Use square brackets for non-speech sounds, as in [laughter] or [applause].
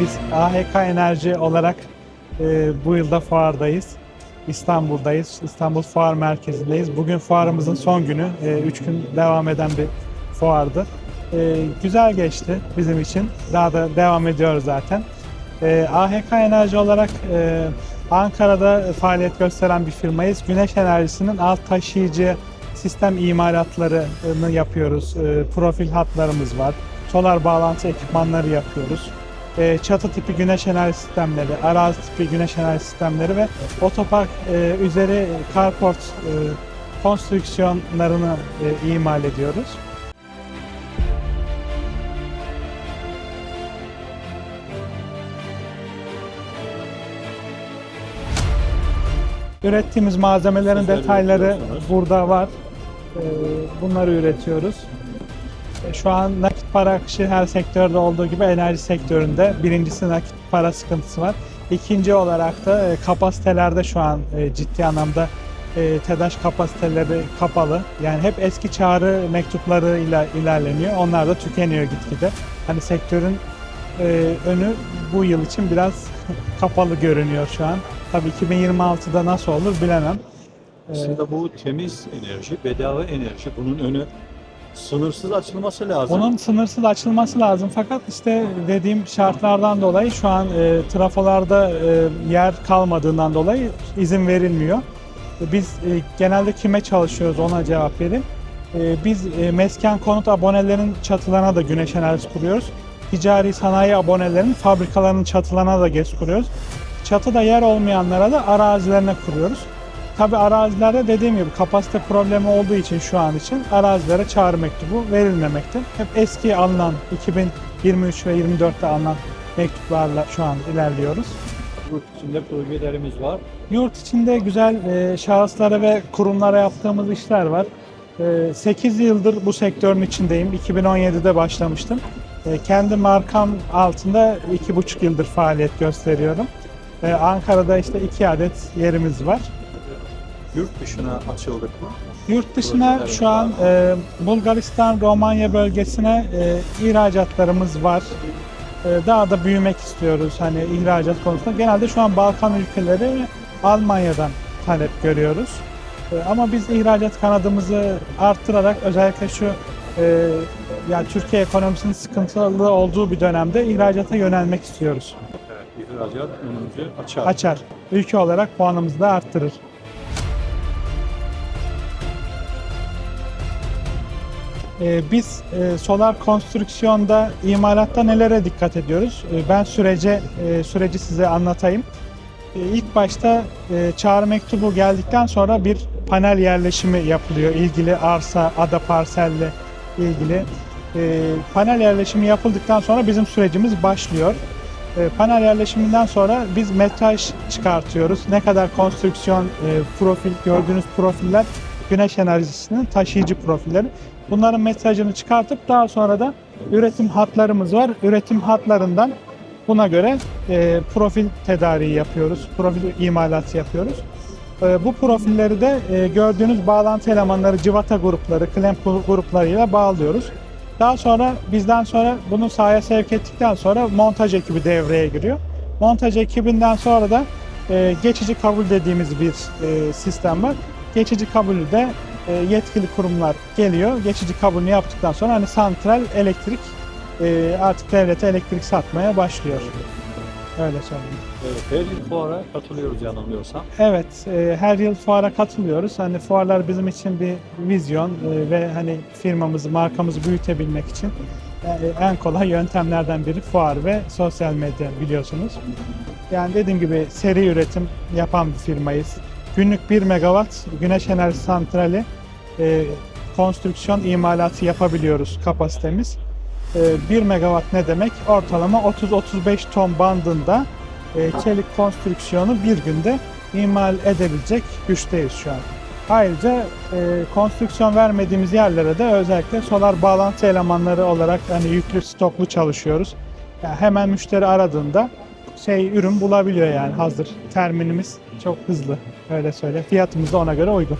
Biz AHK Enerji olarak e, bu yılda fuardayız. İstanbul'dayız. İstanbul Fuar Merkezi'ndeyiz. Bugün fuarımızın son günü. 3 gün devam eden bir fuardı. E, güzel geçti bizim için. Daha da devam ediyoruz zaten. E, AHK Enerji olarak e, Ankara'da faaliyet gösteren bir firmayız. Güneş enerjisinin alt taşıyıcı sistem imalatlarını yapıyoruz. E, profil hatlarımız var. Solar bağlantı ekipmanları yapıyoruz. E, çatı tipi güneş enerji sistemleri, arazi tipi güneş enerji sistemleri ve otopark e, üzeri carport e, konstrüksiyonlarını e, imal ediyoruz. Ürettiğimiz malzemelerin detayları burada var. Bunları üretiyoruz. E, Şu an nakit para akışı her sektörde olduğu gibi enerji sektöründe birincisi nakit para sıkıntısı var. İkinci olarak da e, kapasitelerde şu an e, ciddi anlamda TEDAŞ kapasiteleri kapalı. Yani hep eski çağrı mektuplarıyla ilerleniyor. Onlar da tükeniyor gitgide. Hani sektörün önü bu yıl için biraz [laughs] kapalı görünüyor şu an. Tabii 2026'da nasıl olur bilemem. Aslında bu temiz enerji, bedava enerji. Bunun önü sınırsız açılması lazım. Bunun sınırsız açılması lazım fakat işte dediğim şartlardan dolayı şu an e, trafolarda e, yer kalmadığından dolayı izin verilmiyor. Biz e, genelde kime çalışıyoruz ona cevap vereyim. E, biz e, mesken konut abonelerinin çatılarına da güneş enerjisi kuruyoruz. Ticari sanayi abonelerinin fabrikalarının çatılarına da GES kuruyoruz. Çatıda yer olmayanlara da arazilerine kuruyoruz. Tabi arazilerde dediğim gibi kapasite problemi olduğu için şu an için arazilere çağrı mektubu verilmemekte. Hep eski alınan 2023 ve 24'te alınan mektuplarla şu an ilerliyoruz. Yurt içinde projelerimiz var. Yurt içinde güzel e, şahıslara ve kurumlara yaptığımız işler var. E, 8 yıldır bu sektörün içindeyim. 2017'de başlamıştım. E, kendi markam altında 2,5 yıldır faaliyet gösteriyorum. E, Ankara'da işte 2 adet yerimiz var. Yurt dışına açıldık mı? Yurt dışına şu an e, Bulgaristan, Romanya bölgesine e, ihracatlarımız var. E, daha da büyümek istiyoruz hani ihracat konusunda. Genelde şu an Balkan ülkeleri Almanya'dan talep görüyoruz. E, ama biz ihracat kanadımızı arttırarak özellikle şu e, yani Türkiye ekonomisinin sıkıntılı olduğu bir dönemde ihracata yönelmek istiyoruz. Evet, ihracat önümüzü açar. Açar. Ülke olarak puanımızı da arttırır. Ee, Biz e, solar konstrüksiyonda, imalatta nelere dikkat ediyoruz? Ee, Ben sürece e, süreci size anlatayım. Ee, İlk başta e, çağrı mektubu geldikten sonra bir panel yerleşimi yapılıyor. ilgili arsa, ada parselle ilgili. Panel yerleşimi yapıldıktan sonra bizim sürecimiz başlıyor. E, Panel yerleşiminden sonra biz metraj çıkartıyoruz. Ne kadar konstrüksiyon e, profil gördüğünüz profiller güneş enerjisinin taşıyıcı profilleri. Bunların metrajını çıkartıp daha sonra da üretim hatlarımız var. Üretim hatlarından buna göre e, profil tedariği yapıyoruz. Profil imalatı yapıyoruz. E, bu profilleri de e, gördüğünüz bağlantı elemanları, civata grupları, klemp gruplarıyla bağlıyoruz. Daha sonra bizden sonra bunu sahaya sevk ettikten sonra montaj ekibi devreye giriyor. Montaj ekibinden sonra da e, geçici kabul dediğimiz bir e, sistem var. Geçici kabulü de e, yetkili kurumlar geliyor. Geçici kabulünü yaptıktan sonra hani santral elektrik e, artık devlete elektrik satmaya başlıyor. Öyle söyleyeyim. Evet, her yıl fuara katılıyoruz yanılmıyorsam. Evet, e, her yıl fuara katılıyoruz. Hani fuarlar bizim için bir vizyon e, ve hani firmamızı, markamızı büyütebilmek için e, en kolay yöntemlerden biri fuar ve sosyal medya biliyorsunuz. Yani dediğim gibi seri üretim yapan bir firmayız. Günlük 1 megawatt güneş enerji santrali e, konstrüksiyon imalatı yapabiliyoruz kapasitemiz. E, 1 megawatt ne demek? Ortalama 30-35 ton bandında e, çelik konstrüksiyonu bir günde imal edebilecek güçteyiz şu an. Ayrıca e, konstrüksiyon vermediğimiz yerlere de özellikle solar bağlantı elemanları olarak hani yüklü stoklu çalışıyoruz. Yani hemen müşteri aradığında şey ürün bulabiliyor yani hazır. Terminimiz çok hızlı öyle söyle. Fiyatımız da ona göre uygun.